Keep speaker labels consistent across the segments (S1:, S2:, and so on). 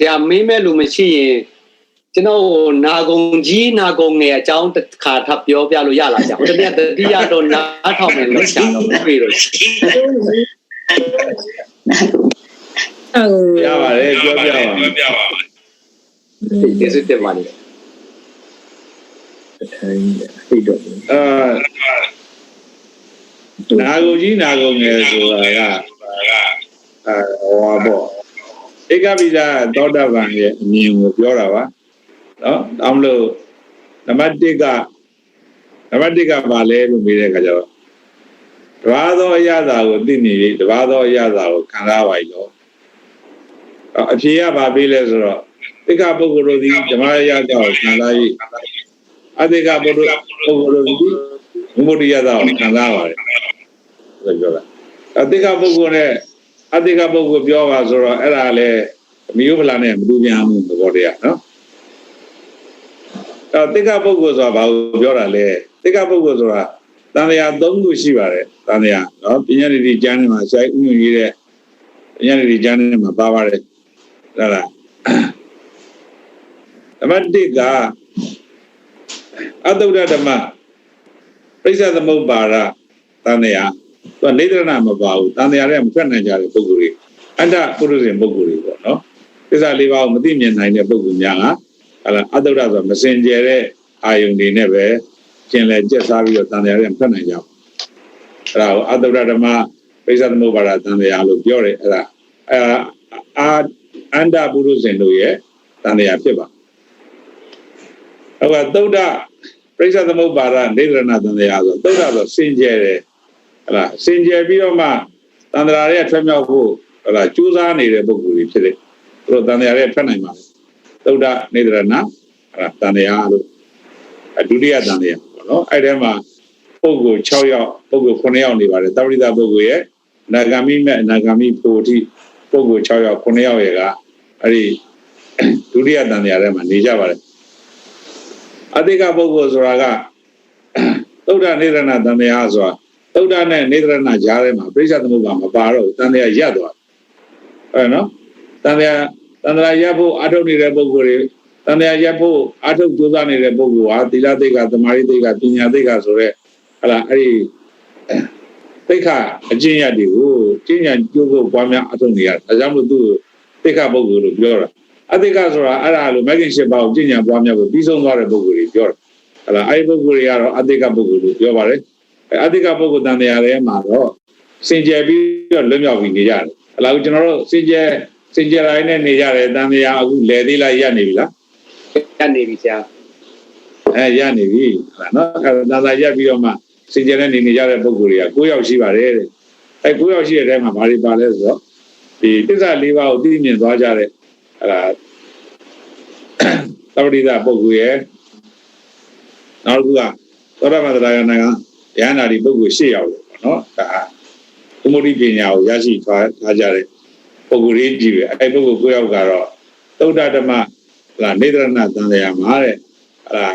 S1: ဆရာမေးမဲ့လူမရှိရင်ကျွန်တော်နာဂုံကြီးနာဂုံငယ်အကြောင်းတစ်ခါထပ်ပြောပြလို့ရလားဆရာဟိုတနေ့တတိယတော့နားထောင်မယ်လို့ရှာတော့ပြေတော့
S2: ဟုတ်
S3: ရပါတယ်ပြောပြပါမယ်
S4: ပြပါမယ်
S1: ဒီစစ်တယ်ပါလေ
S5: အထိုင်ဟိတ်တော့
S3: အာနာဂုကြီးနာဂုငယ်ဆိုတာက
S4: ဒါက
S3: အာဟောပေါ့ ဧကပိဒါသောတာပန်ရဲ့အမြင်ကိုပြောတာပါနော်ဒါမလို့နံပါတ်1ကနံပါတ်1ကဘာလဲလို့မေးတဲ့အခါကျတော့တဘာသောအရသာကိုသိနေပြီတဘာသောအရသာကိုခံစားပါ යි တော့အော်အဖြေကဘာပေးလဲဆိုတော့တိကပုဂ္ဂိုလ်တို့ဒီဓမ္မရသာကိုခံစားပြီးအတိကပုဂ္ဂိုလ်ပုဂ္ဂိုလ်တို့ဒီဘုဒ္ဓရသာကိုခံစားပါတယ်ဆိုပြောတာအတိကပုဂ္ဂိုလ်နဲ့ အတိကပုဂ္ဂိုလ်ပြောပါဆိုတော့အဲ့ဒါလည်းအမျိုးဖလာနဲ့မတူပြန်ဘူးသဘောတရားနော်အဲ့တိကပုဂ္ဂိုလ်ဆိုတာဘာကိုပြောတာလဲတိကပုဂ္ဂိုလ်ဆိုတာတန်လျာ၃ခုရှိပါတယ်တန်လျာနော်ပညာရည်ကျမ်းထဲမှာဆိုင်ဥညွှန်ရေးတဲ့ပညာရည်ကျမ်းထဲမှာပါပါတယ်ဟုတ်လားဓမ္မတိကအတုဒ္ဒဓမ္မပြိဿသမုပ္ပါဒတန်လျာ သူကနေဒရဏမပါဘူးတန်လျာတွေကမထွက်နိုင်ကြတဲ့ပုဂ္ဂိုလ်တွေအတ္တပုရုဇဉ်ပုဂ္ဂိုလ်တွေပေါ့နော်သစ္စာလေးပါးကိုမသိမြင်နိုင်တဲ့ပုဂ္ဂိုလ်များကဟလာအတုဒ္ဒဆိုမစင်ကြယ်တဲ့အာယုန်တွေနဲ့ပဲကျင်လည်ကျက်စားပြီးတော့တန်လျာတွေကမထွက်နိုင်ကြဘူးအဲ့ဒါကိုအတုဒ္ဒဓမ္မပြိဿသမုပ္ပါဒတန်လျာလို့ပြောတယ်အဲ့ဒါအာအာအန္တပုရုဇဉ်တို့ရဲ့တန်လျာဖြစ်ပါဟုတ်ကဲ့သုဒ္ဓပြိဿသမုပ္ပါဒနေဒရဏတန်လျာဆိုသုဒ္ဓဆိုစင်ကြယ်တယ် ဟလာစင်ကြယ်ပြီးတော့မှတန်တရာရဲ့ထွက်မြောက်ဖို့ဟလာကြိုးစားနေတဲ့ပုဂ္ဂိုလ်တွေဖြစ်တယ်သူတို့တန်တရာရဲ့ထွက်နိုင်ပါလေသုဒ္ဓနေဒရဏဟလာတန်တရာလို့အဒုတိယတန်တရာပေါ့နော်အဲ့ဒီမှာပုဂ္ဂိုလ်6ယောက်ပုဂ္ဂိုလ်9ယောက်နေပါတယ်တပရိသပုဂ္ဂိုလ်ရဲ့နာဂာမိမဲ့အနာဂာမိဖို့အထိပုဂ္ဂိုလ်6ယောက်9ယောက်ရဲ့ကအဲ့ဒီဒုတိယတန်တရာထဲမှာနေကြပါတယ်အတိကပုဂ္ဂိုလ်ဆိုတာကသုဒ္ဓနေဒရဏတန်တရာဆိုတာ သုဒ္ဓနဲ့နေဒရဏကြားထဲမှာပြိဿသမုပ္ပါမပါတော့ဘူးတန်တရာရပ်သွားတယ်အဲ့နော်တန်တရာတန်တရာရပ်ဖို့အထုတ်နေတဲ့ပုဂ္ဂိုလ်တွေတန်တရာရပ်ဖို့အထုတ်ကြိုးစားနေတဲ့ပုဂ္ဂိုလ်ဟာသီလသိက္ခာသမာဓိသိက္ခာပညာသိက္ခာဆိုတဲ့ဟလာအဲ့ဒီသိက္ခာအကျင့်ရတွေကိုကျင့်ကြံကြိုးဖို့ပွားများအထုတ်နေရတယ်ဒါကြောင့်မို့သူ့သိက္ခာပုဂ္ဂိုလ်လို့ပြောတာအသိက္ခာဆိုတာအဲ့ဒါလိုမဂ္ဂင်၈ပါးကိုကျင့်ကြံပွားများဖို့ပြီးဆုံးသွားတဲ့ပုဂ္ဂိုလ်တွေပြောတာဟလာအဲ့ဒီပုဂ္ဂိုလ်တွေကတော့အသိက္ခာပုဂ္ဂိုလ်လို့ပြောပါတယ် အတိကပုဂ္ဂိုလ်တန်တရားထဲမှာတော့စင်ကြယ်ပြီးတော့လွတ်မြောက်ပြီးနေကြတယ်။အလားကျွန်တော်တို့စင်ကြယ်စင်ကြယ်တိုင်းနဲ့နေကြတယ်တန်တရားအခုလဲသေးလားရနေပြီလား
S1: ရနေပြီဆရာ။
S3: အဲရနေပြီဟုတ်လားနော်။အဲတန်တရားရက်ပြီးတော့မှစင်ကြယ်နဲ့နေနေကြတဲ့ပုဂ္ဂိုလ်တွေက9ယောက်ရှိပါတယ်တဲ့။အဲ9ယောက်ရှိတဲ့ထဲမှာဘာတွေပါလဲဆိုတော့ဒီတစ္ဆာ၄ပါးကိုသိမြင်သွားကြတဲ့အဲဒါသဝတိဒပုဂ္ဂိုလ်ရဲ့နောက်တစ်ခုကသောရမန္တရာယနာက ဉာဏ်နာဒီပုဂ္ဂိုလ်၈ယောက်လို့ပေါ့နော်ဒါသမုဒိပညာကိုရရှိထားထားကြတဲ့ပုဂ္ဂိုလ်ကြီးကြီးပဲအဲ့ပုဂ္ဂိုလ်၉ယောက်ကတော့သုဒ္ဓဓမ္မလာနေဒရဏတန်တရားမှာတဲ့အဲ့ဒါ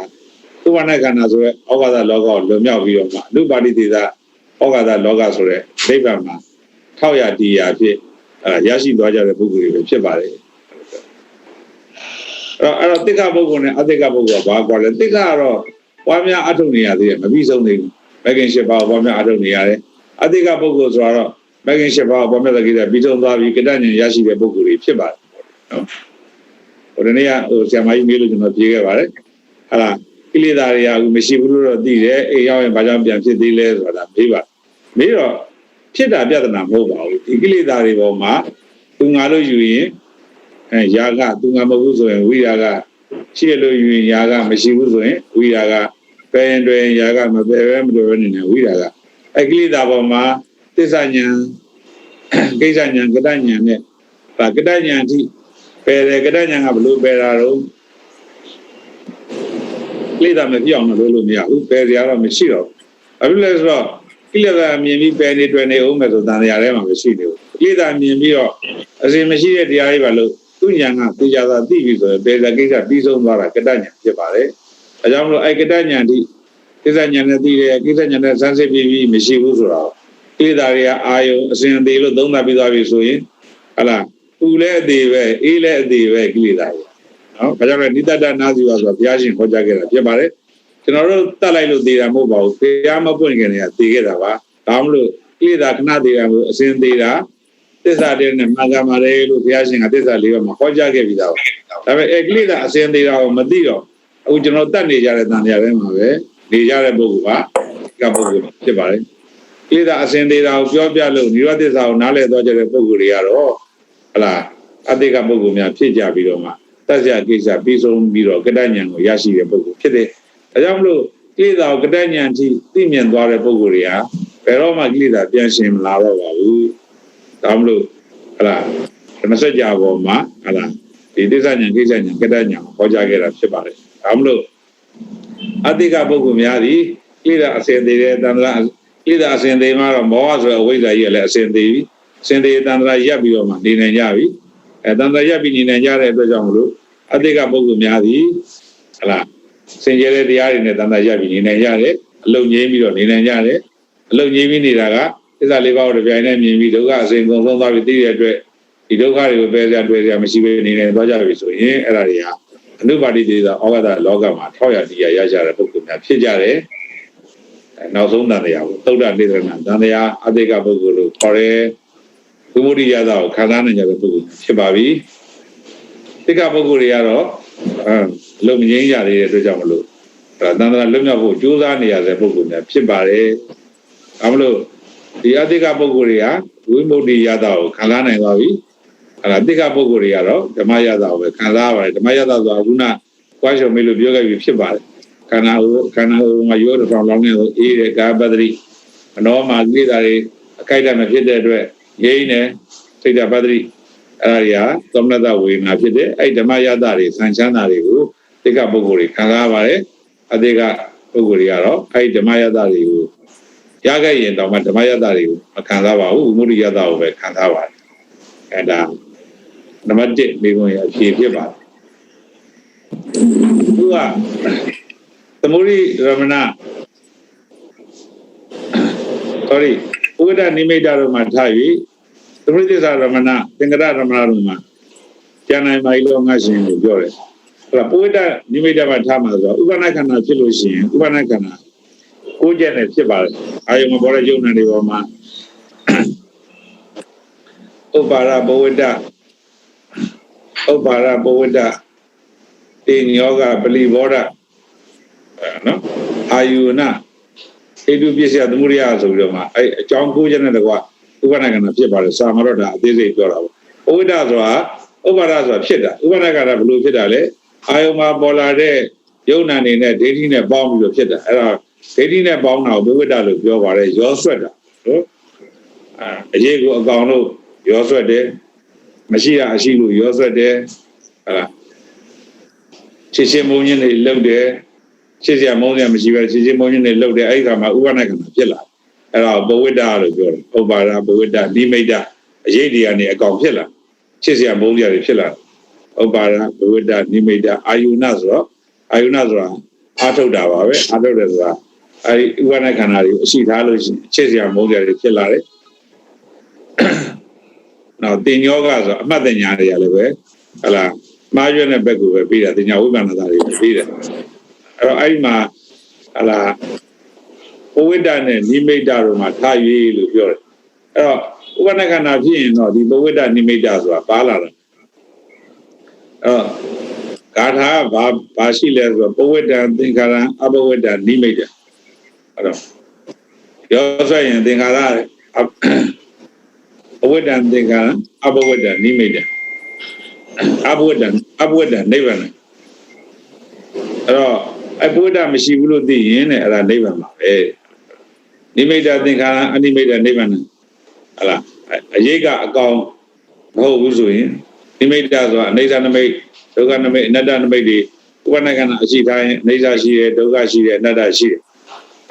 S3: သုဝဏခန္ဓာဆိုရဲဩဃာသလောကကိုလွန်မြောက်ပြီးတော့မှအနုပါတိတေသဩဃာသလောကဆိုရဲနိဗ္ဗာန်မှာထောက်ရတရားဖြစ်အဲ့ရရှိသွားကြတဲ့ပုဂ္ဂိုလ်တွေပဲဖြစ်ပါတယ်အဲ့တော့အဲ့တော့တိက္ခပုဂ္ဂိုလ်နဲ့အတိက္ခပုဂ္ဂိုလ်ကဘာကွာလဲတိက္ခကတော့ပွားများအထုံနေရသေးတယ်မပြီးဆုံးသေးဘူး မဂ္ဂင်၈ပါးကိုပေါ်များအထုတ်နေရတယ်အတိကပုဂ္ဂိုလ်ဆိုတော့မဂ္ဂင်၈ပါးကိုပေါ်များတဲ့ကိစ္စပြီးဆုံးသွားပြီးကတ္တဉာဏ်ရရှိတဲ့ပုဂ္ဂိုလ်တွေဖြစ်ပါတယ်နော်ဟိုတနေ့ကဟိုဆရာမကြီးမေးလို့ကျွန်တော်ဖြေခဲ့ပါတယ်ဟာလားကိလေသာတွေကအခုမရှိဘူးလို့တော့သိတယ်အိမ်ရောက်ရင်ဘာကြောင့်ပြန်ဖြစ်သေးလဲဆိုတာမေးပါမေးတော့ဖြစ်တာပြဿနာမဟုတ်ပါဘူးဒီကိလေသာတွေပေါ်မှာသူငါလို့ယူရင်အဲယာကသူငါမဟုတ်ဘူးဆိုရင်ဝိရာကရှိရလို့ယူရင်ယာကမရှိဘူးဆိုရင်ဝိရာက ပယ်ရင်တွင်ရာကမပယ်ပဲမတော်ပဲနေနေဝိရာကအကိလေသာပေါ်မှာသစ္စာဉာဏ်ကိစ္စဉာဏ်ကတ္တဉာဏ်နဲ့ဒါကတ္တဉာဏ်အထိပယ်တယ်ကတ္တဉာဏ်ကဘလို့ပယ်တာတော့ကိလေသာမပြောင်းလို့လို့မရဘူးပယ်ရတော့မရှိတော့ဘူးအခုလဲဆိုတော့ကိလေသာမြင်ပြီးပယ်နေတွေ့နေအောင်မယ်ဆိုတန်တရားထဲမှာမရှိနေဘူးကိလေသာမြင်ပြီးတော့အစဉ်မရှိတဲ့တရားတွေပါလို့သူဉာဏ်ကသိကြတာသိပြီဆိုရင်ပယ်တဲ့ကိစ္စပြီးဆုံးသွားတာကတ္တဉာဏ်ဖြစ်ပါတယ် အဲကြောင့်မလို့အဲ့ကတ္တဉာဏ်ဒီကိစ္စဉာဏ်နဲ့သိတယ်ကိစ္စဉာဏ်နဲ့စမ်းစစ်ပြီးပြီးမရှိဘူးဆိုတော့ကိလေသာတွေကအာယုံအစဉ်အသေးလို့သုံးသပ်ပြီးသွားပြီဆိုရင်ဟလာပူလဲအသေးပဲအေးလဲအသေးပဲကိလေသာတွေနော်ဘာကြောင့်လဲနိတ္တနာစီဝါဆိုတော့ဘုရားရှင်ဟောကြားခဲ့တာဖြစ်ပါတယ်ကျွန်တော်တို့တတ်လိုက်လို့သေးတာမဟုတ်ပါဘူးဘုရားမပွင့်ခင်တည်းကသေးခဲ့တာပါဒါမှမလို့ကိလေသာခဏသေးတာကိုအစဉ်သေးတာသစ္စာတည်းနဲ့မှန်ကန်ပါတယ်လို့ဘုရားရှင်ကသစ္စာလေးပါးမှာဟောကြားခဲ့ပြီးသားပါဒါပေမဲ့အဲကိလေသာအစဉ်သေးတာကိုမသိတော့ အခုကျွန်တော်တတ်နေကြတဲ့တန်တရားထဲမှာပဲနေကြတဲ့ပုဂ္ဂိုလ်ကကပုဂ္ဂိုလ်ဖြစ်ပါတယ်ကိလေသာအစဉ်သေးတာကိုပြောပြလို့និရောဓသစ္စာကိုနားလည်သွားကြတဲ့ပုဂ္ဂိုလ်တွေကတော့ဟလာအတိတ်ကပုဂ္ဂိုလ်များဖြစ်ကြပြီးတော့မှတတ်စရာကိစ္စပြီးဆုံးပြီးတော့ကတ္တဉဏ်ကိုရရှိတဲ့ပုဂ္ဂိုလ်ဖြစ်တယ်ဒါကြောင့်မလို့ကိလေသာကိုကတ္တဉဏ်အထိသိမြင်သွားတဲ့ပုဂ္ဂိုလ်တွေကဘယ်တော့မှကိလေသာပြန်ရှင်မလာတော့ပါဘူးဒါမှမလို့ဟလာဓမ္မစကြာပေါ်မှာဟလာဒီတိစ္ဆဉဏ်ကိစ္စဉဏ်ကတ္တဉဏ်ကိုဟောကြားခဲ့တာဖြစ်ပါတယ် ဒါမှမလို့အတိတ်ကပုဂ္ဂိုလ်များဒီကိလေသာအစဉ်သေးတဲ့တန်ត្រာကိလေသာအစဉ်သေးမှာတော့မောဟဆိုတဲ့အဝိဇ္ဇာကြီးကလည်းအစဉ်သေးပြီအစဉ်သေးတန်ត្រာရပ်ပြီးတော့မှနေနိုင်ကြပြီအဲတန်ត្រာရပ်ပြီးနေနိုင်ကြတဲ့အတွက်ကြောင့်မလို့အတိတ်ကပုဂ္ဂိုလ်များဒီဟလာစင်ကြဲတဲ့တရားတွေနဲ့တန်ត្រာရပ်ပြီးနေနိုင်ကြတယ်အလုံးငြိမ်းပြီးတော့နေနိုင်ကြတယ်အလုံးငြိမ်းပြီးနေတာကသစ္စာလေးပါးကိုတစ်ပြိုင်တည်းမြင်ပြီးဒုက္ခအစဉ်ကုန်ဆုံးသွားပြီးသိတဲ့အတွက်ဒီဒုက္ခတွေကိုပယ်စရာတွေ့စရာမရှိဘဲနေနေသွားကြပြီဆိုရင်အဲ့ဒါတွေက အနုပါတိတေသာဩဃတလောကမှာထောက်ရတရားရကြတဲ့ပုဂ္ဂိုလ်များဖြစ်ကြတယ်အဲနောက်ဆုံးတန်တရားကိုသုဒ္ဓနေသရဏတန်တရားအတိတ်ကပုဂ္ဂိုလ်လို့ခေါ်တယ်ဝိမုဒိယသာကိုခံစားနိုင်ကြတဲ့ပုဂ္ဂိုလ်ဖြစ်ပါပြီတိကပုဂ္ဂိုလ်တွေကတော့အဲလုံငင်းရသေးတဲ့အတွက်ကြောင့်မလို့အဲတန်တရားလွတ်မြောက်ဖို့ကြိုးစားနေရတဲ့ပုဂ္ဂိုလ်များဖြစ်ပါတယ်အဲမလို့ဒီအတိတ်ကပုဂ္ဂိုလ်တွေကဝိမုဒိယသာကိုခံစားနိုင်သွားပြီ အဲ့ဒါတိကပုဂ္ဂိုလ်တွေကတော့ဓမ္မယတာကိုပဲခံစားပါတယ်ဓမ္မယတာဆိုတာခုနကွာရှုံမေးလို့ပြောခဲ့ပြီဖြစ်ပါတယ်ခန္ဓာကိုခန္ဓာကိုမှာရောတော်လောင်းနေလို့အေးတဲ့ကာပတ္တိအနောမှာကိလေသာတွေအခိုက်အတန့်မဖြစ်တဲ့အတွက်ငြိမ်းတယ်စိတ်ဓာတ်ပတ္တိအဲ့ဒါတွေကသမဏတဝေနာဖြစ်တယ်အဲ့ဓမ္မယတာတွေဆံချမ်းသာတွေကိုတိကပုဂ္ဂိုလ်တွေခံစားပါတယ်အတိကပုဂ္ဂိုလ်တွေကတော့အဲ့ဓမ္မယတာတွေကိုရခဲ့ရင်တော့မှဓမ္မယတာတွေကိုမခံစားပါဘူးဝိမုဒိယတာကိုပဲခံစားပါတယ်အဲ့ဒါ နံပါတ်1မိခွန်းရအဖြေဖြစ်ပါတယ်သူကသမုဒိရမဏ sorry ဥဒ္ဒနိမိတ်တို့မှာထား၍သမုဒိသစ္စာရမဏသင်္ကရရမဏတို့မှာကျန်နိုင်ပါလို့ငါရှင်ကိုပြောတယ်အဲ့ဒါပုဝိဒနိမိတ်မှာထားမှာဆိုတော့ဥပနာခန္ဓာဖြစ်လို့ရှိရင်ဥပနာခန္ဓာကိုယ်ကျက်နဲ့ဖြစ်ပါတယ်အာယုံမပေါ်တဲ့ယုံနာတွေပေါ်မှာဥပါရဘဝိဒ ဥပါရဘဝိဒတင်ယောဂပလီဘောဓနော်အာယုဏဣတုပစ္စယသမုဒိယဆိုပြီးတော့မှအဲအကြောင်းကိုးချက်နဲ့တကွာဥပဒနာကနာဖြစ်ပါတယ်စာမတော့ဒါအသေးစိတ်ပြောတာပေါ့ဘဝိဒဆိုတာဥပါရဆိုတာဖြစ်တာဥပဒနာကနာဘယ်လိုဖြစ်တာလဲအာယုံမှာပေါ်လာတဲ့ယုံနာနေနဲ့ဒိဋ္ဌိနဲ့ပေါင်းပြီးတော့ဖြစ်တာအဲ့ဒါဒိဋ္ဌိနဲ့ပေါင်းတာကိုဘဝိဒလို့ပြောပါတယ်ရောဆွတ်တာနော်အာအရေးကိုအကောင်လို့ရောဆွတ်တယ် မရှိတာအရှိလို့ရောဆွတ်တယ်ဟလားချစ်ချင်းမုန်းခြင်းတွေလုပ်တယ်ချစ်စရာမုန်းစရာမရှိပဲချစ်ချင်းမုန်းခြင်းတွေလုပ်တယ်အဲ့ဒီခါမှာဥပနာကနာဖြစ်လာအဲ့ဒါဘဝိတ္တလို့ပြောတယ်ဥပါဒဘဝိတ္တနိမိတ်တအရေးတွေကနေအကောင်ဖြစ်လာချစ်စရာမုန်းစရာတွေဖြစ်လာဥပါဒဘဝိတ္တနိမိတ်တအာယုဏဆိုတော့အာယုဏဆိုတာအာထုတ်တာပါပဲအာထုတ်တယ်ဆိုတာအဲ့ဒီဥပနာကနာတွေကိုအရှိထားလို့ရှိရင်ချစ်စရာမုန်းစရာတွေဖြစ်လာတယ် နောက်တင်ယောဂဆိုအမှတ်တညာတွေကလည်းပဲဟလာမှားရွက်တဲ့ဘက်ကိုပဲပြီးတာတင်ညာဝိပန္နတာတွေပြီးတယ်အဲ့တော့အဲ့ဒီမှာဟလာဘဝိတ္တနဲ့နိမိတ်တတို့မှာထားရွေးလို့ပြောတယ်အဲ့တော့ဥပနခန္ဓာဖြစ်ရင်တော့ဒီဘဝိတ္တနိမိတ်တဆိုတာပါလာတယ်အဲ့တော့ဂါထာကဘာဘာရှိလဲဆိုတော့ဘဝိတ္တသင်္ခါရအဘဝိတ္တနိမိတ်တအဲ့တော့ရောဆိုရင်သင်္ခါရ အဝိတ္တသင်္ခါရအဘဝိတ္တနိမိတ်တအဘဝတ္တအဘဝတ္တနိဗ္ဗာန်အဲ့တော့အဘဝတ္တမရှိဘူးလို့သိရင်တဲ့အဲ့ဒါနိဗ္ဗာန်ပါပဲနိမိတ်တသင်္ခါရအနိမိတ်တနိဗ္ဗာန်ဟလားအရေးကအကောင်မဟုတ်ဘူးဆိုရင်နိမိတ်တဆိုတာအနေစာနမိတ်ဒုက္ခနမိတ်အနတ္တနမိတ်တွေဥပနကနာအရှိတိုင်းအနေစာရှိတယ်ဒုက္ခရှိတယ်အနတ္တရှိတယ်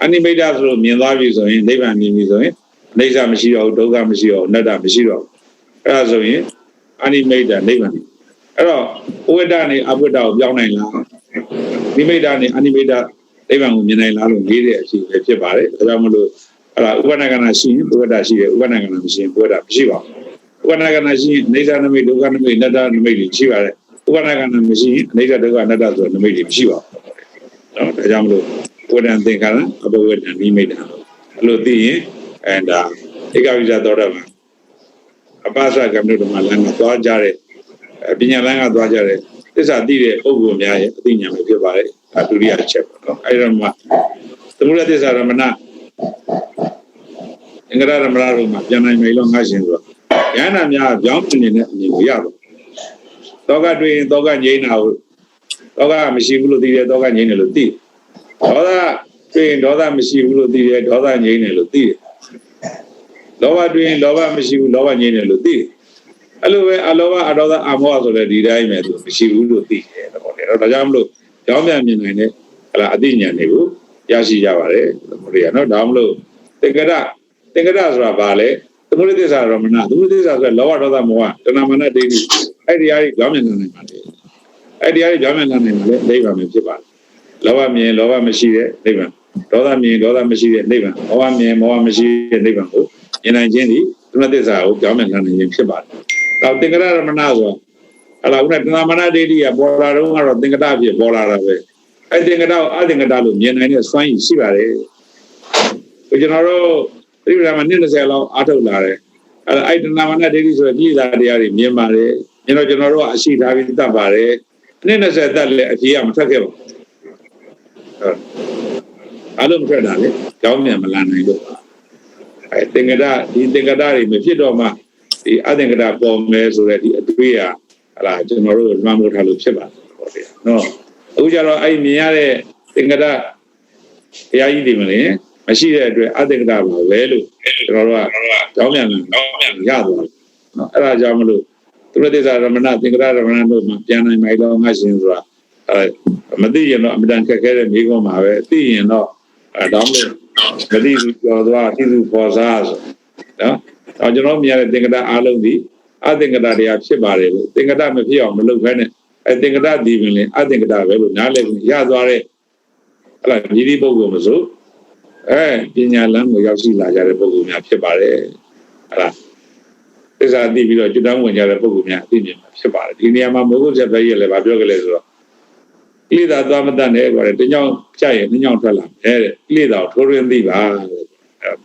S3: အနိမိတ်တဆိုလို့မြင်သွားပြီဆိုရင်နိဗ္ဗာန်မြင်ပြီဆိုရင် အနေစာမရှိတော့ဘူးဒုက္ခမရှိတော့ဘူးအနတ္တမရှိတော့ဘူးအဲ့ဒါဆိုရင်အနိမိတ်တနိဗ္ဗာန်အဲ့တော့ဝိတ္တနဲ့အဝိတ္တကိုပြောင်းနိုင်လားနိမိတ်နဲ့အနိမိတ်နိဗ္ဗာန်ကိုမြင်နိုင်လားလို့လေးတဲ့အချိန်ပဲဖြစ်ပါတယ်ဒါကြောင့်မလို့အဲ့ဒါဥပဒနာကနာရှိရင်ဝိတ္တရှိတယ်ဥပဒနာကနာမရှိရင်ဝိတ္တမရှိပါဘူးဥပနာကနာရှိရင်အိဋ္ဌနမိတ်ဒုက္ခနမိတ်အနတ္တနမိတ်တွေရှိပါတယ်ဥပနာကနာမရှိရင်အိဋ္ဌဒုက္ခအနတ္တဆိုတဲ့နမိတ်တွေမရှိပါဘူးနော်ဒါကြောင့်မလို့ဝိဒံသင်္ခါရအဘဝေဒံနိမိတ်တာအဲ့လိုသိရင် အဲဒါဧကဝိဇ္ဇသောတာပန်အပ္ပစကမ္မတို့မှာလမ်းကသွားကြတဲ့ပညာလမ်းကသွားကြတဲ့သစ္စာသိတဲ့ပုဂ္ဂိုလ်များရဲ့အသိဉာဏ်ပဲဖြစ်ပါတယ်အဒုတိယချက်ပေါ့နော်အဲ့ဒါမှသမုဒ္ဒသစ္စာရမဏအင်္ဂရရမဏတို့မှာပြန်နိုင်မယ်လို့ငါရှင်ဆိုတော့ဉာဏ်နာများကြောင်းပြနေတဲ့အမြင်ကိုရတော့တောကတွေ့ရင်တောကငြိမ်းတာကိုတောကမရှိဘူးလို့သိတယ်တောကငြိမ်းတယ်လို့သိဒေါသတွေ့ရင်ဒေါသမရှိဘူးလို့သိတယ်ဒေါသငြိမ်းတယ်လို့သိတယ် လောဘတွေ့ရင်လောဘမရှိဘူးလောဘငြိမ်းတယ်လို့သိတယ်အဲ့လိုပဲအလောဘအဒေါသအမောဟဆိုတဲ့ဒီတိုင်းပဲသူမရှိဘူးလို့သိတယ်တော့တယ်ဒါကြောင့်မလို့ကြောင်းပြန်မြင်နိုင်တဲ့ဟလာအသိဉာဏ်တွေကိုရရှိကြပါတယ်ဘုရားနော်ဒါမှမလို့တေကရတေကရဆိုတာဘာလဲသမုဒိသစ္စာရမဏသမုဒိသစ္စာဆိုလောဘဒေါသမောဟတဏမာနဒိဋ္ဌိအဲ့ဒီအရာကြီးကြောင်းပြန်နိုင်ပါတယ်အဲ့ဒီအရာကြီးကြောင်းပြန်နိုင်တယ်လေနိဗ္ဗာန်ပဲဖြစ်ပါတယ်လောဘမြင်လောဘမရှိတဲ့နိဗ္ဗာန်ဒေါသမြင်ဒေါသမရှိတဲ့နိဗ္ဗာန်မောဟမြင်မောဟမရှိတဲ့နိဗ္ဗာန်ကို မြင်နိုင်ခြင်းဒီသမုဒိသစ္စာကိုကြောင်းပြန်နိုင်ခြင်းဖြစ်ပါတယ်တော့တေကရရမဏဆိုဟလာဦးနဲ့တဏမာနဒိဋ္ဌိကပေါ်လာတော့ကတော့သင်္ကတဖြစ်ပေါ်လာတာပဲအဲ့သင်္ကတကိုအသင်္ကတလို့မြင်နိုင်တဲ့စွမ်းရည်ရှိပါတယ်ကျွန်တော်တို့ပြိပ္ပာမှာ20လောက်အားထုတ်လာတယ်အဲ့အဲ့တဏမာနဒိဋ္ဌိဆိုတဲ့ပြည်သာတရားတွေမြင်ပါတယ်မြင်တော့ကျွန်တော်တို့ကအရှိထားပြီးတတ်ပါတယ်အနည်း20တက်လည်းအဖြေကမထွက်ခဲ့ပါဘူးအဲ့လိုမထွက်တာလေကြောင်းမြန်မလာနိုင်လို့ပါ အဲ့သင်္ကတဒီသင်္ကတတွေမဖြစ်တော့မှဒီအသင်္ကတပေါ်မယ်ဆိုတဲ့ဒီအတွေ့အဟလာကျွန်တော်တို့လွှမ်းမိုးထားလို့ဖြစ်ပါတယ်ဟောတယ်နော်အခုကျတော့အဲ့မြင်ရတဲ့သင်္ကတတရားကြီးတွေမလဲမရှိတဲ့အတွက်အသင်္ကတပါပဲလို့ကျွန်တော်တို့ကကြောင်းမြန်ကြောင်းမြန်ရသွားတယ်နော်အဲ့ဒါကြောင့်မလို့သူရသေစာရမဏသင်္ကတရမဏတို့မှာပြန်နိုင်မိုင်တော့ငါရှင်ဆိုတာအဲမသိရင်တော့အမတန်ခက်ခဲတဲ့မိကုံးမှာပဲသိရင်တော့အဲတော့မလို့ မသိဘူးပြောသွားသိသူပေါ်စားဆိုနော်တော့ကျွန်တော်မြင်ရတဲ့သင်္ကတအားလုံးဒီအသင်္ကတတရားဖြစ်ပါတယ်လို့သင်္ကတမဖြစ်အောင်မလုပ်ဘဲနဲ့အဲသင်္ကတဒီပင်လင်အသင်္ကတပဲလို့နားလည်ရသွားတဲ့အဲ့ဒါမြည်ဒီပုဂ္ဂိုလ်မစိုးအဲပညာလမ်းကိုရောက်ရှိလာကြတဲ့ပုဂ္ဂိုလ်များဖြစ်ပါတယ်အဲ့ဒါသစ္စာသိပြီးတော့ကျွတ်တန်းဝင်ကြတဲ့ပုဂ္ဂိုလ်များအသိဉာဏ်ဖြစ်ပါတယ်ဒီနေရာမှာမိုးကုတ်ချက်ပဲရလည်းဗာပြောကြလေဆိုတော့ ကိလေသာသွားမတတ်နဲ့ကွာတညောင်းကြရင်တညောင်းထွက်လာတယ်တဲ့ကိလေသာကိုထိုးရင်းသိပါ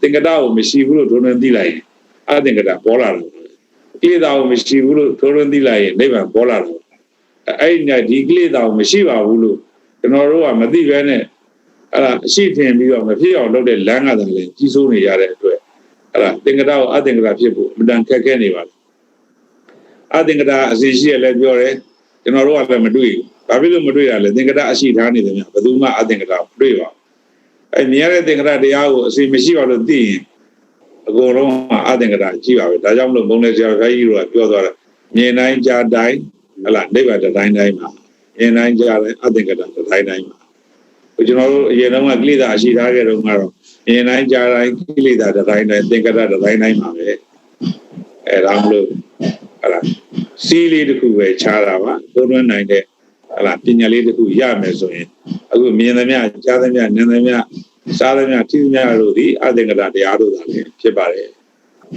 S3: သင်္ကတကိုမရှိဘူးလို့ထိုးရင်းသိလိုက်ရင်အသင်္ကတပေါ်လာတယ်ကိလေသာကိုမရှိဘူးလို့ထိုးရင်းသိလိုက်ရင်နိဗ္ဗာန်ပေါ်လာတယ်အဲ့ဒီနဲ့ဒီကိလေသာကိုမရှိပါဘူးလို့ကျွန်တော်တို့ကမသိဘဲနဲ့အဲ့ဒါအရှိထင်ပြီးတော့မဖြစ်အောင်လုပ်တဲ့လမ်းကတည်းကကြီးစိုးနေရတဲ့အတွက်အဲ့ဒါသင်္ကတကိုအသင်္ကတဖြစ်ဖို့အမှန်တန်ခက်ခဲနေပါလားအသင်္ကတအစီရှိရလဲပြောတယ်ကျွန်တော်တို့ကလည်းမတွေ့ဘူး ဘာဖြစ်လို့မတွေ့ရလဲသင်္ကတအရှိထားနေတယ်များဘယ်သူမှအသင်္ကတမတွေ့ပါဘူးအဲ့မြင်ရတဲ့သင်္ကတတရားကိုအစီမရှိပါလို့သိရင်အကုန်လုံးအသင်္ကတရှိပါပဲဒါကြောင့်မလို့ဘုံလေဆရာခိုင်းကြီးတို့ကပြောသွားတယ်မြင်တိုင်းကြားတိုင်းဟလာနိဗ္ဗာန်တိုင်းတိုင်းမှာမြင်တိုင်းကြားတိုင်းအသင်္ကတတိုင်းတိုင်းမှာကျွန်တော်တို့အရင်တော့ကကိလေသာရှိထားခဲ့တော့ကတော့မြင်တိုင်းကြားတိုင်းကိလေသာတိုင်းတိုင်းသင်္ကတတိုင်းတိုင်းမှာပဲအဲဒါမလို့ဟလာစီးလေးတစ်ခုပဲခြားတာပါသုံးသွင်းနိုင်တဲ့ ဟလာပညာလေးတစ်ခုရမယ်ဆိုရင်အခုမြင်သမျှကြားသမျှနားသမျှစားသမျှထိသမျှတို့ဒီအသင်္ကတတရားတို့သာလည်းဖြစ်ပါတယ်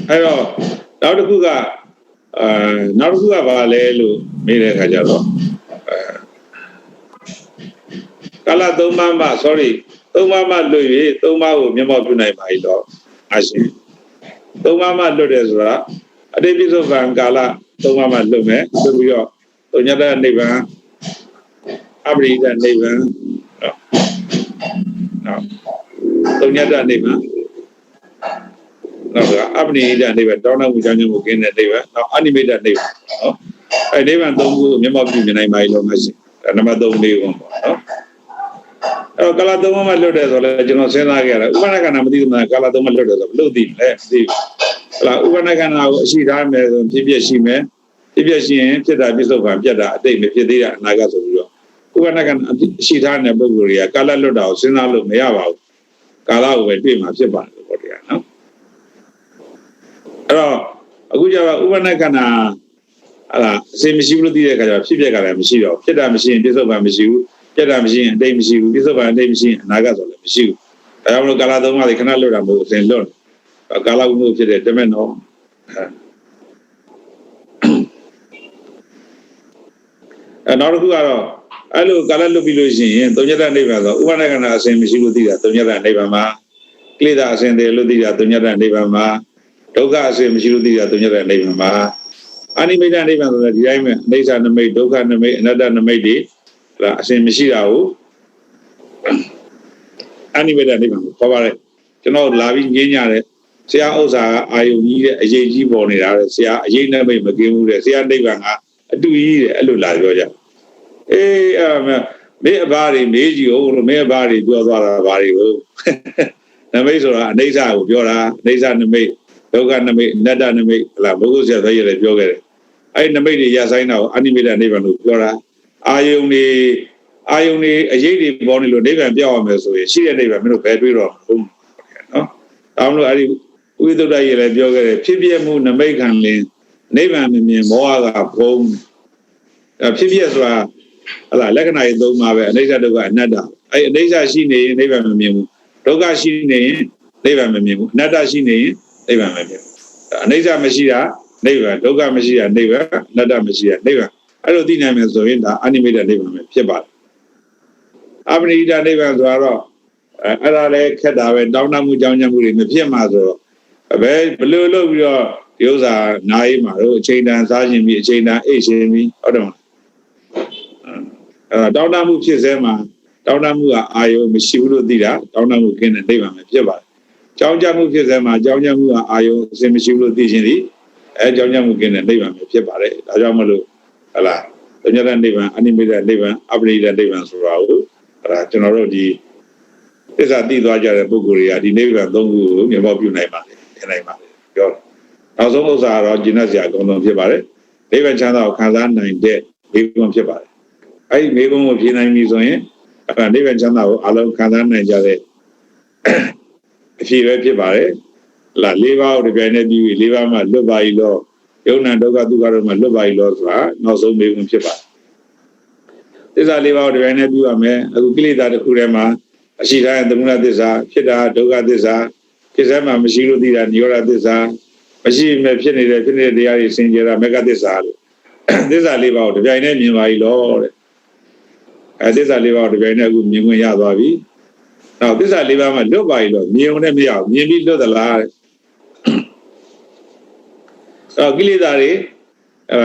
S3: အဲတော့နောက်တစ်ခုကအာနောက်တစ်ခုကဘာလဲလို့မေးတဲ့အခါကျတော့အဲကာလသုံးပါးမှ sorry သုံးပါးမှလွတ်၍သုံးပါးကိုမျက်မှောက်ပြုနိုင်ပါ යි တော့အရှင်သုံးပါးမှလွတ်တယ်ဆိုတာအတိပိဿဗံကာလသုံးပါးမှလွတ်မယ်ဆိုပြီးတော့သုညတနိဗ္ဗာန် အပရိဒနိဗ္ဗာန်နော်သုညတနိဗ္ဗာန်နောက်ကအပနိဒနိဗ္ဗာန်တောင်းတမှုကြောင့်ကိုကင်းတဲ့နိဗ္ဗာန်နောက်အနိမိတ်နိဗ္ဗာန်နော်အဲနိဗ္ဗာန်သုံးခုမျက်မှောက်ပြုနိုင်ပါ යි လို့မရှိနံပါတ်3လေးပေါ့နော်အဲကာလသုံးပါးလွတ်တယ်ဆိုတော့ကျွန်တော်စဉ်းစားခဲ့ရတယ်ဥပနာကနာမသိဘူးမလားကာလသုံးပါးလွတ်တယ်ဆိုဘလို့သိလဲသိဟလားဥပနာကနာကိုအရှိထားမယ်ဆိုဖြစ်ဖြစ်ရှိမယ်ဖြစ်ဖြစ်ရှိရင်ဖြစ်တာပြစ္ဆုတ်ကံပြတ်တာအတိတ်မဖြစ်သေးတာအနာဂတ်ဆိုပြီးတော့ ဥပနာကအရှိထားတဲ့ပုံစံတွေကကာလလွတ်တာကိုစဉ်းစားလို့မရပါဘူးကာလကိုပဲတွေ့မှာဖြစ်ပါတယ်ပေါ့တရားနော်အဲ့တော့အခုကျတော့ဥပနာကနာအဲ့ဒါအစင်မရှိဘူးလို့သိတဲ့အခါကျတော့ဖြစ်ပျက်ကလည်းမရှိတော့ဖြစ်တာမရှိရင်ပြစ္ဆုတ်ပံမရှိဘူးပြက်တာမရှိရင်အတိတ်မရှိဘူးပြစ္ဆုတ်ပံအတိတ်မရှိရင်အနာဂတ်ဆိုလည်းမရှိဘူးဒါကြောင့်မလို့ကာလသုံးပါးတွေခဏလွတ်တာမဟုတ်အစင်လွတ်ကာလဝိမှုဖြစ်တဲ့တမက်နော်အဲနောက်တစ်ခုကတော့ အဲ့လိုကာလလွတ်ပြီးလို့ရှိရင်သုံးညတနိဗ္ဗာန်ဆိုဥပဒကနာအစဉ်မရှိလို့သိတာသုံးညတနိဗ္ဗာန်မှာကိလေသာအစဉ်တည်းလို့သိတာသုံးညတနိဗ္ဗာန်မှာဒုက္ခအစဉ်မရှိလို့သိတာသုံးညတနိဗ္ဗာန်မှာအာနိမိတ်နိဗ္ဗာန်ဆိုတဲ့ဒီတိုင်းပဲအိဋ္ဌနမိတ်ဒုက္ခနမိတ်အနတ္တနမိတ်တွေဒါအစဉ်မရှိတာကိုအာနိမိတ်နိဗ္ဗာန်ကိုခေါ်ပါတယ်ကျွန်တော်လာပြီးငင်းကြတယ်ဆရာဥစ္စာကအာယုန်ကြီးတဲ့အရေးကြီးပေါ်နေတာလေဆရာအရေးနဲ့မိတ်မကင်းဘူးတဲ့ဆရာနိဗ္ဗာန်ကအတူကြီးတဲ့အဲ့လိုလာပြောကြ အေးအဲ့မမေအဘာတွေမေးကြည့်ဦးလို့မေအဘာတွေပြောသွားတာဘာတွေကိုနမိတ်ဆိုတာအနိစ္စကိုပြောတာအနိစ္စနမိတ်ဒုက္ခနမိတ်အနတ္တနမိတ်ဟလာဘုဂုဆရာဆိုရလည်းပြောခဲ့တယ်အဲ့နမိတ်တွေရဆိုင်တာကိုအနိမိတ်နိဗ္ဗာန်လို့ပြောတာအာယုန်တွေအာယုန်တွေအရေးတွေပေါ်နေလို့နိဗ္ဗာန်ပြောက်အောင်မယ်ဆိုရင်ရှိတဲ့နိဗ္ဗာန်မင်းတို့ဘယ်တွေးတော့ဟုတ်နော်ဒါမှမဟုတ်အဲ့ဒီဝိသုဒ္ဓရေလည်းပြောခဲ့တယ်ဖြစ်ပြမှုနမိတ်ခံလင်းနိဗ္ဗာန်မမြင်မောဟကဘုံဖြစ်ပြဆိုတာ ဟလာလက္ခဏာရေးသုံးပါပဲအနိစ္စဒုက္ခအနတ္တအဲ့အနိစ္စရှိနေရင်နိဗ္ဗာန်မမြင်ဘူးဒုက္ခရှိနေရင်နိဗ္ဗာန်မမြင်ဘူးအနတ္တရှိနေရင်နိဗ္ဗာန်မမြင်ဘူးအနိစ္စမရှိတာနိဗ္ဗာန်ဒုက္ခမရှိတာနိဗ္ဗာန်အနတ္တမရှိတာနိဗ္ဗာန်အဲ့လိုသိနိုင်မယ်ဆိုရင်ဒါအနိမိတ်နိဗ္ဗာန်ပဲဖြစ်ပါတယ်အပရိဒနိဗ္ဗာန်ဆိုတော့အဲ့ဒါလည်းခက်တာပဲတောင်းတမှုကြောင်းကြမှုတွေမဖြစ်မှာဆိုတော့ဘယ်ဘလို့လို့ပြီးတော့ဒီဥစ္စာနိုင်မှာတော့အချိန်တန်စားခြင်းပြီးအချိန်တန်အိတ်ခြင်းပြီးဟုတ်တယ်မလား အဲတောင်းတမှုဖြစ်စဲမှာတောင်းတမှုကအာယုမရှိဘူးလို့သိတာတောင်းတမှုကင်းတဲ့နိဗ္ဗာန်ပဲဖြစ်ပါတယ်ကြောင်းကြမှုဖြစ်စဲမှာကြောင်းကြမှုကအာယုအစင်မရှိဘူးလို့သိခြင်းဒီအဲကြောင်းကြမှုကင်းတဲ့နိဗ္ဗာန်ပဲဖြစ်ပါတယ်ဒါကြောင့်မလို့ဟလာတညရနိဗ္ဗာန်အနိမိတ်နိဗ္ဗာန်အပရိဒနိဗ္ဗာန်ဆိုတာကိုဟလာကျွန်တော်တို့ဒီသစ္စာသိသွားကြတဲ့ပုဂ္ဂိုလ်တွေကဒီနိဗ္ဗာန်သုံးခုကိုမြင်ပေါက်ပြုနိုင်ပါတယ်ထင်နိုင်ပါတယ်ပြောနောက်ဆုံးဥစ္စာကတော့ဂျင်းတ်စရာအကုန်လုံးဖြစ်ပါတယ်နိဗ္ဗာန်ချမ်းသာကိုခံစားနိုင်တဲ့မိဂုံဖြစ်ပါတယ် အဲ့ဒီမိဘုံကိုဖြေနိုင်ပြီဆိုရင်အဲ့ဒါနိဗ္ဗာန်ချမ်းသာကိုအလုံးခံစားနိုင်ကြတဲ့အဖြေပဲဖြစ်ပါတယ်လာ၄ပါးကိုတပြိုင်တည်းပြီး၄ပါးမှလွတ်ပါ၏လို့ယုံနာဒုက္ခဒုက္ခတို့မှလွတ်ပါ၏လို့ဆိုတာနောက်ဆုံးမိဘုံဖြစ်ပါတယ်သစ္စာ၄ပါးကိုတပြိုင်တည်းပြီးရမယ်အခုကိလေသာတစ်ခုထဲမှာအရှိတိုင်းသမုဒသစ္စာဖြစ်တာဒုက္ခသစ္စာဖြစ်စမ်းမှာမရှိလို့သိတာနိရောဓသစ္စာမရှိမဲ့ဖြစ်နေတဲ့ဖြစ်နေတဲ့တရားတွေစင်ကြယ်တာမေဃသစ္စာလို့သစ္စာ၄ပါးကိုတပြိုင်တည်းမြင်ပါ ਈ လို့တဲ့ အဲသစ္စာလေးပါးကိုတပြိုင်တည်းအခုမြင်ခွင့်ရသွားပြီနောက်သစ္စာလေးပါးမှာလွတ်ပါ ਈ လို့မြင်ုံနဲ့မရဘူးမြင်ပြီးလွတ်သလားတဲ့အဲကိလေသာတွေအဲ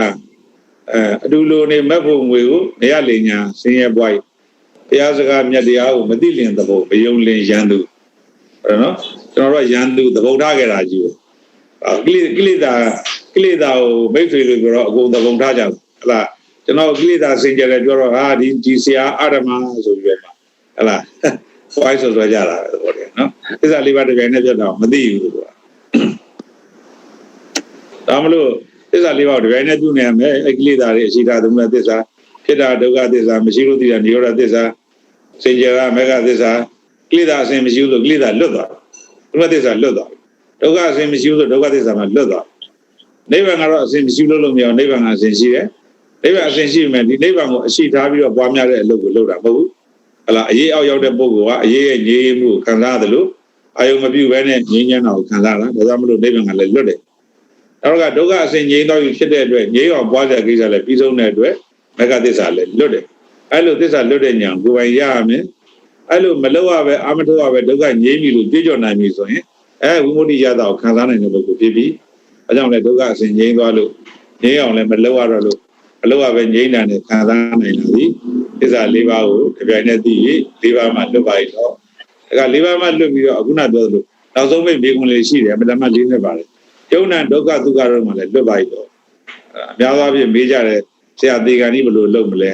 S3: အဲအတူလိုနေမက်ဖို့ငွေကိုနေရလင်ညာဆင်းရဲပွား ਈ တရားစကားမြတ်တရားကိုမသိလင်သဘောမယုံလင်ရန်သူအဲ့နော်ကျွန်တော်တို့ရန်သူသဘောထားကြတာကြီးကိလေကိလေသာကိလေသာကိုမိတ်ဆွေလို့ပြောတော့အကုန်သဘောထားကြတယ်ဟလား ကျွန်တော်ကိလေသာစင်ကြယ်တယ်ပြောတော့ဟာဒီဒီဆရာအာရမဆိုပြီးတော့ဟလားဝိုင်းဆိုဆိုကြတာသဘောတည်းနော်သစ္စာလေးပါးတကယ်နဲ့ပြတ်တော့မသိဘူးကွာဒါမလို့သစ္စာလေးပါးတကယ်နဲ့ပြုနေရမယ်အကိလေသာတွေအရှိတာသမုဒ္ဒသစ္စာဖြစ်တာဒုက္ခသစ္စာမရှိလို့သိတာនិရောဓသစ္စာစင်ကြယ်ကမေဃသစ္စာကိလေသာအစဉ်မရှိဘူးဆိုကိလေသာလွတ်သွားဒုက္ခသစ္စာလွတ်သွားဒုက္ခအစဉ်မရှိဘူးဆိုဒုက္ခသစ္စာမှာလွတ်သွားနိဗ္ဗာန်ကတော့အစဉ်မရှိလို့လို့မရအောင်နိဗ္ဗာန်ကအစဉ်ရှိတယ် နိဗ္ဗာန်အစဉ်ရှိမယ်ဒီနိဗ္ဗာန်ကိုအရှိထားပြီးတော့ပွားများတဲ့အလုပ်ကိုလုပ်တာမဟုတ်ဘူးဟလာအရေးအောက်ရောက်တဲ့ပုဂ္ဂိုလ်ကအရေးရဲ့ငြိမ်းမှုကိုခံစားရတယ်လို့အာယုံမပြုတ်ဘဲနဲ့ငြိမ်းချမ်းတာကိုခံစားတာဒါကြောင့်မလို့နိဗ္ဗာန်ကလည်းလွတ်တယ်နောက်ကဒုက္ခအစဉ်ငြိမ်းတော့ဖြစ်တဲ့အတွက်ငြိမ်းအောင်ပွားတဲ့ကိစ္စလည်းပြီးဆုံးတဲ့အတွက်မဂ္ဂသစ္စာလည်းလွတ်တယ်အဲ့လိုသစ္စာလွတ်တဲ့ညာကိုယ်ပိုင်ရရမယ်အဲ့လိုမလောက်ရပဲအာမထုတ်ရပဲဒုက္ခငြိမ်းပြီလို့ကြွကြော်နိုင်ပြီဆိုရင်အဲဝိမု ക്തി ရတာကိုခံစားနိုင်တဲ့ပုဂ္ဂိုလ်ဖြစ်ပြီအဲကြောင့်လည်းဒုက္ခအစဉ်ငြိမ်းသွားလို့ငြိမ်းအောင်လည်းမလောက်ရတော့လို့ အလောကပဲငြိမ့်တာနဲ့ခံစားနိုင်လာပြီသစ္စာ၄ပါးကိုကြပြိုင်နဲ့သိပြီး၄ပါးမှလွတ်ပါရတော့အဲက၄ပါးမှလွတ်ပြီးတော့အခုနပြောသလိုနောက်ဆုံးမိဘေကွန်လေးရှိတယ်အမှန်မှ၄နဲ့ပါတယ်ယုံနာဒုက္ခဒုက္ခတော့မှလည်းလွတ်ပါရတော့အများသောအားဖြင့်မေးကြတယ်ဆရာဒီကံนี่ဘယ်လိုလုပ်မလဲ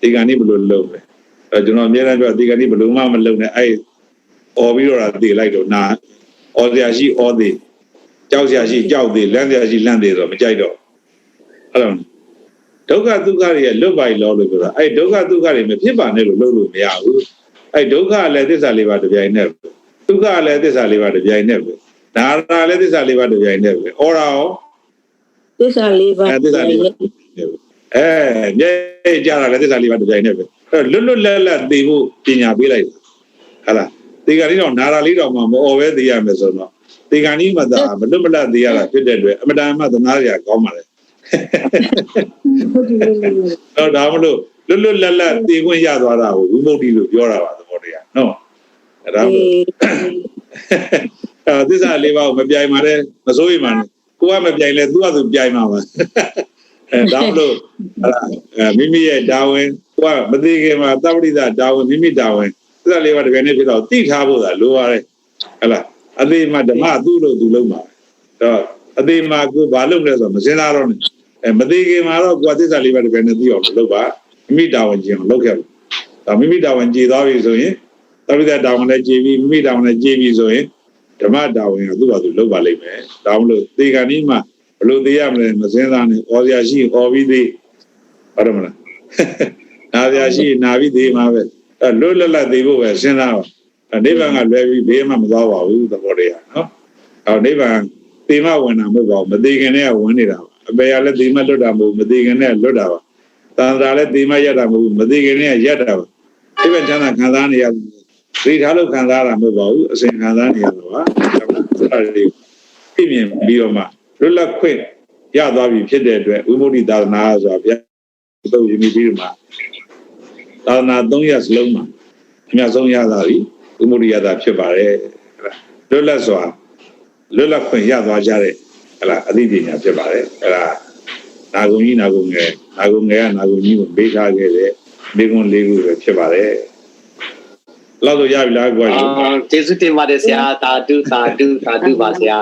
S3: ဒီကံนี่ဘယ်လိုလုပ်လဲအဲကျွန်တော်အများအားဖြင့်ဒီကံนี่ဘယ်လိုမှမလုပ်နဲ့အဲအော်ပြီးတော့တည်လိုက်တော့နာအော်စရာရှိအော်သေးကြောက်စရာရှိကြောက်သေးလန့်စရာရှိလန့်သေးဆိုတော့မကြိုက်တော့အဲ့လို ဒုက္ခဒုက္ခတွေလွတ်ပါ ਈ လောလို့ပြောတာအဲဒုက္ခဒုက္ခတွေမဖြစ်ပါနဲ့လို့လုပ်လို့မရဘူးအဲဒုက္ခလည်းသစ္စာလေးပါးတစ်ပြိုင်နက်ပဲဒုက္ခလည်းသစ္စာလေးပါးတစ်ပြိုင်နက်ပဲဒါရလည်းသစ္စာလေးပါးတစ်ပြိုင်နက်ပဲအော်ရာရော
S2: သစ္စာလေးပါး
S3: အဲသစ္စာလေးပါးအဲမြဲကြတာလည်းသစ္စာလေးပါးတစ်ပြိုင်နက်ပဲအဲလွတ်လွတ်လပ်လပ်သိဖို့ပညာပေးလိုက်ဟာလားဒီကနေ့တော့နာရာလေးတော့မှမအော်ပဲသိရမယ်ဆိုတော့ဒီကနေ့မှသာမလွတ်မလပ်သိရတာဖြစ်တဲ့အတွက်အမတန်မှသနာရကောင်းပါလေ
S2: ဟု တ်တယ်လို့
S3: တော့ဒါမလို့လွတ်လွတ်လပ်လပ်တည်ခွင့်ရသွားတာကိုဝိမု ക്തി လို့ပြောတာပါသဘောတရားနော်အဲ့ဒါမို့အဲသစ္စာလေးပါးကိုမပြိုင်ပါနဲ့မစိုးရိမ်ပါနဲ့ကိုကမပြိုင်လဲသူကသူပြိုင်မှာပါအဲဒါမလို့အဲ့ဒါအဲမိမိရဲ့ဒါဝင်ကိုကမသိခင်မှာသဗ္ဗရိဒဒါဝင်မိမိဒါဝင်သစ္စာလေးပါးတကယ်နဲ့ဖြစ်တော့တိထားဖို့သာလိုရတယ်ဟဲ့လားအသေးမှဓမ္မသူ့လို့သူလုံးပါတော့အသေးမှကိုဘာလုပ်လဲဆိုတော့မစင်စားတော့နဲ့ အဲမသိခင်မှာတော့ကိုကသစ္စာလေးပါးတကယ်နဲ့သိအောင်လုပ်ပါမိမိဒါဝင်ကြည့်အောင်လုပ်ခဲ့ပါဒါမိမိဒါဝင်ကြည်သွားပြီဆိုရင်သဗ္ဗရိဒဒါဝင်လည်းကြည်ပြီမိမိဒါဝင်လည်းကြည်ပြီဆိုရင်ဓမ္မတာဝန်ကသူ့ဘာသူလုပ်ပါလိမ့်မယ်။ဒါမလို့သေကံဒီမှာဘလို့သိရမလဲမစင်းသားနဲ့ဩစရာရှိဩပြီးသေးဟုတ်တယ်မလား။နာစရာရှိနာပြီးသေးမှာပဲ။အဲလွတ်လပ်လပ်သေးဖို့ပဲစဉ်းစားပါ။အဲနိဗ္ဗာန်ကလွယ်ပြီးဘေးမှမသွားပါဘူးသဘောတရားနော်။အဲနိဗ္ဗာန်သေမဝင်တာမဟုတ်ပါဘူး။မသေးခင်တည်းကဝင်နေတာပါ။ အပေရလည်းသေမလွတ်တာမဟုတ်ဘူး။မသေးခင်တည်းကလွတ်တာပါ။တန်ត្រာလည်းသေမရက်တာမဟုတ်ဘူး။မသေးခင်တည်းကရက်တာပါ။နိဗ္ဗာန်ချမ်းသာခံစားနေရတယ်သိထားလို့ခံစားရတာမဟုတ်ပါဘူးအစဉ်ခံစားနေရတာပါအဲ့ဒါလေးပြမြင်ပြီးတော့မှလွတ်လပ်ခွင့်ရသွားပြီဖြစ်တဲ့အတွက်ဝိမု ക്തി သာသနာဆိုတာဗျာသုတ်ရင်းပြီးပြီးတော့မှသာသနာ၃ရက်စလုံးမှာအများဆုံးရတာပြီဝိမု ക്തി ရတာဖြစ်ပါတယ်လွတ်လပ်စွာလွတ်လပ်ခွင့်ရသွားကြတဲ့ ဟလာအသိပညာဖြစ်ပါတယ်အဲ့ဒါနာဂုံကြီးနာဂုံငယ်နာဂုံငယ်ကနာဂုံကြီးကိုပေးထားခဲ့တဲ့မိကွန်းလေးခုပဲဖြစ်ပါတယ်လောက်တော့ရပြီလားကွာ
S1: အာကျေးဇူးတင်ပါတယ်ဆရာသာဓုသာဓုသာဓုပါဆရာ